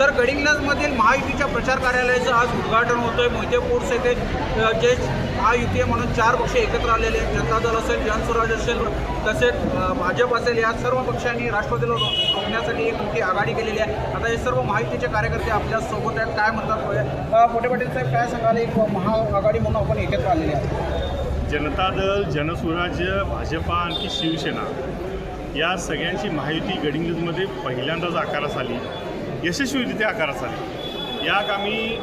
तर गडिंग्लजमधील महायुतीच्या प्रचार कार्यालयाचं आज उद्घाटन होतं आहे मोहिते पोर्स येथे जे महायुती आहे म्हणून चार पक्ष एकत्र आलेले आहेत. जनता दल असेल जनस्वराज असेल तसेच भाजप असेल या सर्व पक्षांनी राष्ट्रवादीला रोखण्यासाठी एक मोठी आघाडी केलेली आहे. आता हे सर्व महायुतीचे कार्यकर्ते आपल्यासोबत आहेत. काय म्हणतात बघूया. मोठे पाटील साहेब काय सांगाल? एक महाआघाडी म्हणून आपण एकत्र आलेले आहे जनता दल जनस्वराज्य भाजपा आणखी शिवसेना या सगळ्यांची महायुती गडिंग्लजमध्ये पहिल्यांदाच आकारास आली. यशस्वीरित्या आकारात आली या कामी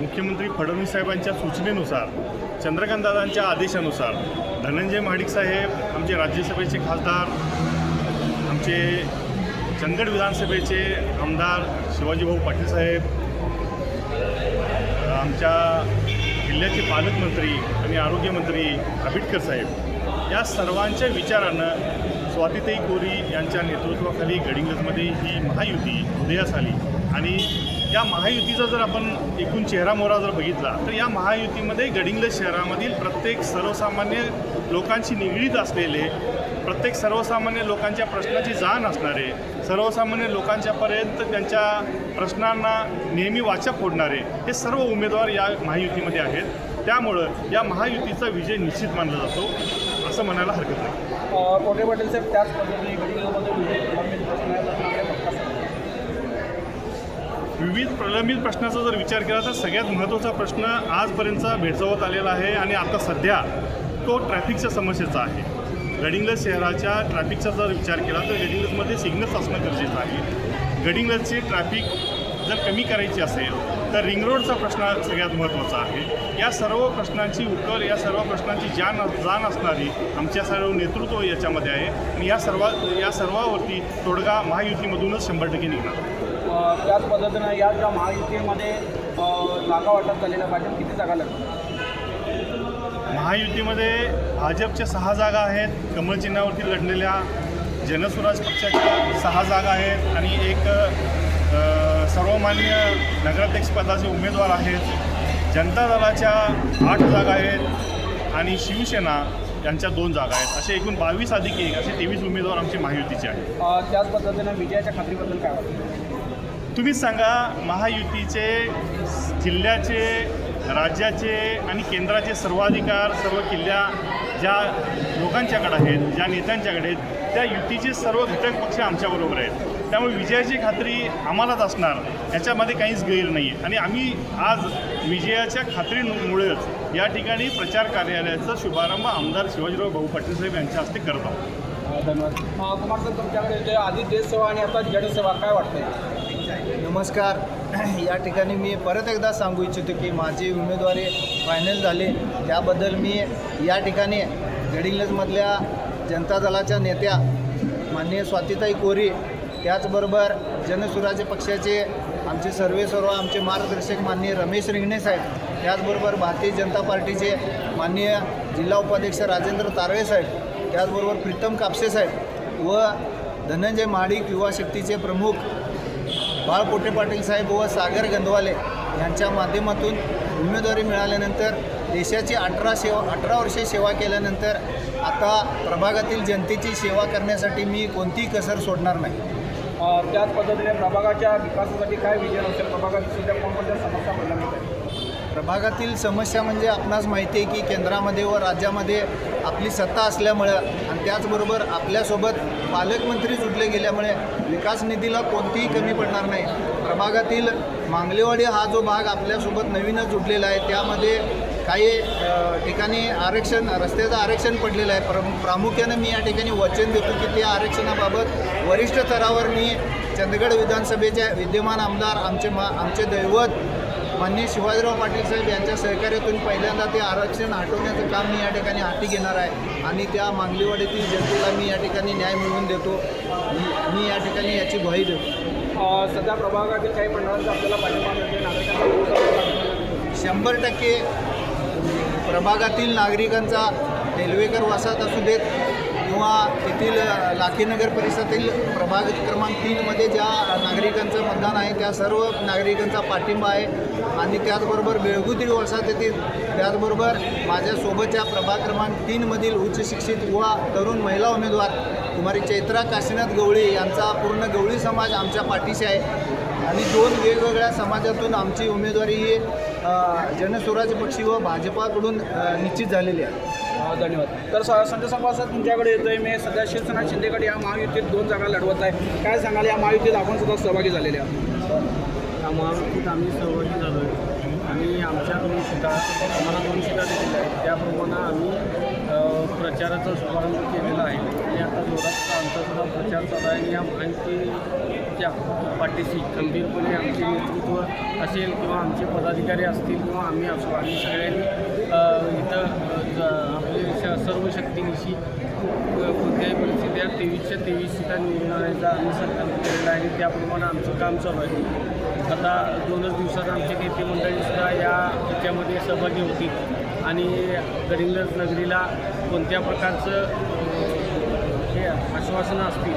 मुख्यमंत्री फडणवीस साहेबांच्या सूचनेनुसार चंद्रकांतदादांच्या आदेशानुसार धनंजय महाडिक साहेब आमचे राज्यसभेचे खासदार आमचे चंदगड विधानसभेचे आमदार शिवाजीभाऊ पाटील साहेब आमच्या जिल्ह्याचे पालकमंत्री आणि आरोग्यमंत्री आबिटकर साहेब या सर्वांच्या विचारानं स्वातीताई कोरी यांच्या नेतृत्वाखाली गडिंग्लजमध्ये ही महायुती उदयास आली. आणि या महायुतीचा जर आपण एकूण चेहरामोहरा जर बघितला तर या महायुतीमध्ये गडिंग्लज शहरामधील प्रत्येक सर्वसामान्य लोकांशी निगडीत असलेले प्रत्येक सर्वसामान्य लोकांच्या प्रश्नाची जाण असणारे सर्वसामान्य लोकांच्यापर्यंत त्यांच्या प्रश्नांना नेहमी वाचा फोडणारे हे सर्व उमेदवार या महायुतीमध्ये आहेत. त्यामुळं या महायुतीचा विजय निश्चित मानला जातो. असं म्हणायला हरकत नाही. मोठे पाटील साहेब त्याच विविध प्रलंबित प्रश्नाचा जर विचार केला तर सगळ्यात महत्त्वाचा प्रश्न आजपर्यंतचा भेडसावत आलेला आहे आणि आता सध्या तो ट्रॅफिकच्या समस्येचा आहे. गडिंग्लज शहराच्या ट्रॅफिकचा जर विचार केला तर गडिंग्लजमध्ये सिग्नल्स असणं गरजेचं आहे. गडिंग्लजची ट्रॅफिक जर कमी करायची असेल तर रिंग रोडचा प्रश्न सगळ्यात महत्त्वाचा आहे. या सर्व प्रश्नांची उकल या सर्व प्रश्नांची जाण जाण असणारी आमच्या सर्व नेतृत्व याच्यामध्ये आहे. आणि या सर्व या सर्वावरती तोडगा महायुतीमधूनच शंभर टक्के निघणार. त्याच पद्धतीनं या ज्या महायुतीमध्ये जागा वाटप झालेल्या भाजप किती जागा लागतात महायुतीमध्ये भाजपच्या सहा जागा आहेत कमळ चिन्हावरती लढलेल्या जनस्वराज पक्षाच्या सहा जागा आहेत आणि एक सर्वमान्य नगराध्यक्ष पदाचे उमेदवार आहेत. जनता दलाच्या आठ जागा आहेत आणि शिवसेना यांच्या दोन जागा आहेत. असे एकूण बावीस अधिक एक असे तेवीस उमेदवार आमचे महायुतीचे आहेत. त्याच पद्धतीनं विजयाच्या खात्रीबद्दल काय वाटतं? तुम्हीच सांगा महायुतीचे जिल्ह्याचे राज्याचे आणि केंद्राचे सर्वाधिकार सर्व किल्ल्या ज्या लोकांच्याकडे आहेत ज्या नेत्यांच्याकडे आहेत त्या युतीचे सर्व घटक पक्ष आमच्याबरोबर आहेत. त्यामुळे विजयाची खात्री आम्हालाच असणार. याच्यामध्ये काहीच गैर नाही आहे आणि आम्ही आज विजयाच्या खात्रीमुळेच या ठिकाणी प्रचार कार्यालयाचा शुभारंभ आमदार शिवाजीराव भाऊ पाटील साहेब यांच्या हस्ते करत आहोत. धन्यवाद. कुमार सर तुमच्याकडे जे आधी देशसेवा आणि आता जनसेवा काय वाटतंय? नमस्कार. या ठिकाणी मी परत एकदा सांगू इच्छितो की माझी उमेदवारी फायनल झाली. त्याबद्दल मी या ठिकाणी गडिंग्लजमधल्या जनता दलाच्या नेत्या माननीय स्वातीताई कोरी त्याचबरोबर जनसुराज्य पक्षाचे आमचे सर्वे सर्व आमचे मार्गदर्शक माननीय रमेश रिंगणे साहेब त्याचबरोबर भारतीय जनता पार्टीचे माननीय जिल्हा उपाध्यक्ष राजेंद्र तारळे साहेब त्याचबरोबर प्रीतम कापसे साहेब व धनंजय महाडिक युवा शक्तीचे प्रमुख बाळ पोटे पाटील साहेब व सागर गंधवाले यांच्या माध्यमातून उमेदवारी मिळाल्यानंतर देशाची अठरा सेवा अठरा वर्षे सेवा केल्यानंतर आता प्रभागातील जनतेची सेवा करण्यासाठी मी कोणतीही कसर सोडणार नाही. त्याच पद्धतीने प्रभागाच्या विकासासाठी काय विजन असेल? प्रभागात सध्या कोणकोणत्या समस्या प्रलंबित आहेत? प्रभागातील समस्या म्हणजे आपणास माहिती आहे की केंद्रामध्ये व राज्यामध्ये आपली सत्ता असल्यामुळं आणि त्याचबरोबर आपल्यासोबत पालकमंत्री जुडले गेल्यामुळे विकास निधीला कोणतीही कमी पडणार नाही. प्रभागातील मांगलेवाडी हा जो भाग आपल्यासोबत नवीनच जुडलेला आहे त्यामध्ये काही ठिकाणी आरक्षण रस्त्याचं आरक्षण पडलेलं आहे. प्र प्रामुख्यानं मी या ठिकाणी वचन देतो की त्या आरक्षणाबाबत वरिष्ठ स्तरावर मी चंदगड विधानसभेचे विद्यमान आमदार आमचे मा आमचे दैवत माननीय शिवाजीराव पाटील साहेब यांच्या सहकार्यातून पहिल्यांदा ते आरक्षण हटवण्याचं काम मी या ठिकाणी हाती घेणार आहे. आणि त्या मांगलीवाडीतील जनतेला मी या ठिकाणी न्याय मिळवून देतो. मी- या ठिकाणी याची ग्वाही देतो. सध्या प्रभागातील काही मंडळांचा आपल्याला पाठिंबा मिळते शंभर टक्के प्रभागातील नागरिकांचा रेल्वेकर वसाहत असू देत किंवा येथील लाखीनगर परिसरातील प्रभाग क्रमांक तीनमध्ये ज्या नागरिकांचं मतदान आहे त्या सर्व नागरिकांचा पाठिंबा आहे आणि त्याचबरोबर बेळगुदी वसाहत येथील त्याचबरोबर माझ्यासोबतच्या प्रभाग क्रमांक तीनमधील उच्च शिक्षित युवा तरुण महिला उमेदवार कुमारी चैत्रा काशीनाथ गवळी यांचा पूर्ण गवळी समाज आमच्या पाठीशी आहे. आणि दोन वेगवेगळ्या समाजातून आमची उमेदवारी ही जनस्वराज्य पक्षी व भाजपाकडून निश्चित झालेली आहे. अ, धन्यवाद. तर स- संजय संवासात तुमच्याकडे येतोय. मी सध्या शिवसेना शिंदेगड या महायुतीत दोन जागा लढवत आहे. काय सांगाल? या महायुतीत आपण सुद्धा सहभागी झालेले आहात. या महायुतीत आम्ही सहभागी झालो आहे. आणि आमच्या दोन सीटा आम्हाला दोन सीटा दिलेल्या आहेत. त्याप्रमाणे आम्ही प्रचाराचा शुभारंभ केलेला आहे. आणि आता जोरात आमचा सुद्धा प्रचार चालू आहे. आणि या त्या पाठीशी खंबीरपणे आमचे नेतृत्व असेल किंवा आमचे पदाधिकारी असतील किंवा आम्ही असो आम्ही सगळ्यांनी इथं आपले सर्व शक्तीनिशी कोणत्याही परिस्थितीत तेवीसच्या तेवीस सीटा निवडण्याचा आम्ही संकल्प केलेला आहे. त्याप्रमाणे आमचं काम चालू आहे. आता दोनच दिवसात आमचे नेते मंडळीसुद्धा या याच्यामध्ये सहभागी होतील. आणि गडिंग्लज नगरीला कोणत्या प्रकारचं हे आश्वासनं असतील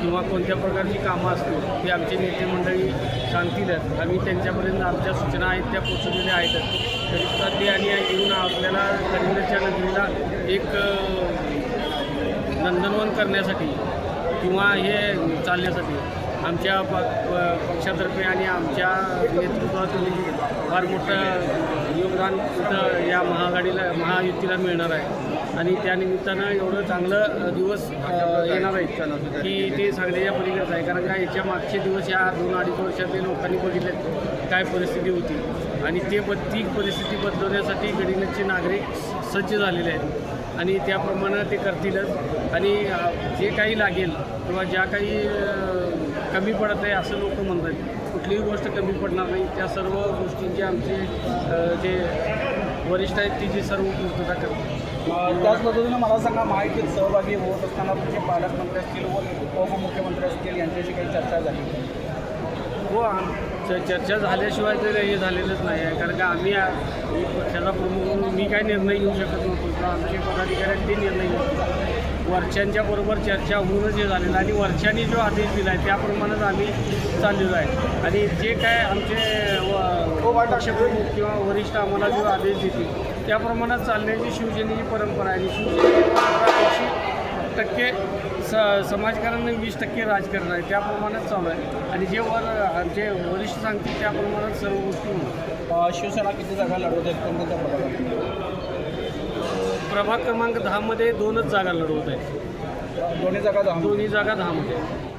किंवा कोणत्या प्रकारची कामं असतील ती आमचे नेते मंडळी सांगतीलच आम्ही त्यांच्यापर्यंत आमच्या सूचना आहेत त्या पोचवलेल्या आहेतच तरीसुद्धा ते आणि येऊन आपल्याला कलिंगच्या नदीला एक नंदनवन करण्यासाठी किंवा हे चालण्यासाठी आमच्या प- पक्षातर्फे आणि आमच्या नेतृत्वातून फार मोठं योगदान सुद्धा या महागाडीला महायुतीला मिळणार आहे. आणि त्यानिमित्तानं एवढं चांगलं दिवस येणार आहेत की ते सांगण्याच्या पलीकडचं आहे. कारण का याच्या मागचे दिवस या दोन अडीच वर्षातले लोकांनी बघितले काय परिस्थिती होती. आणि ते ब ती परिस्थिती बदलवण्यासाठी गडिंगलजचे नागरिक सज्ज झालेले आहेत. आणि त्याप्रमाणे ते करतीलच. आणि जे काही लागेल किंवा ज्या काही कमी पडत आहे असं लोक म्हणतात. कुठलीही गोष्ट कमी पडणार नाही. त्या सर्व गोष्टींचे आमचे जे वरिष्ठ आहेत ती जी सर्व पूर्तता करतात. त्याच पद्धतीनं मला सांगा महायुतीत सहभागी होत असताना तुमचे पालकमंत्री असतील व उपमुख्यमंत्री असतील यांच्याशी काही चर्चा झाली? हो चर्चा झाल्याशिवाय तर हे झालेलंच नाही आहे. कारण का आम्ही पक्षाचा प्रमुख म्हणून मी काय निर्णय घेऊ शकत नव्हतो. आमचे पदाधिकारी आहेत ते निर्णय घेऊ शकतात वरच्यांच्या बरोबर चर्चा होऊनच हे झालेलं आणि वरच्यांनी जो आदेश दिला आहे त्याप्रमाणेच आम्ही चाललेलो आहे. आणि जे काय आमचे पक्षप्रमुख किंवा वरिष्ठ आम्हाला जो आदेश देतील त्याप्रमाणेच चालण्याची शिवसेनेची परंपरा आहे. आणि शिवसेनेची परंपरा ऐंशी टक्के स समाजकारण वीस टक्के राजकारण आहे. त्याप्रमाणेच चालू आहे. आणि जे वर जे वरिष्ठ सांगतील त्याप्रमाणेच सर्व गोष्टी शिवसेना किती जागा लढवत आहेत कोणत्या प्रकारे प्रभाग क्रमांक दहामध्ये दोनच जागा लढवत आहेत दोन्ही जागा दहा दोन्ही जागा दहामध्ये.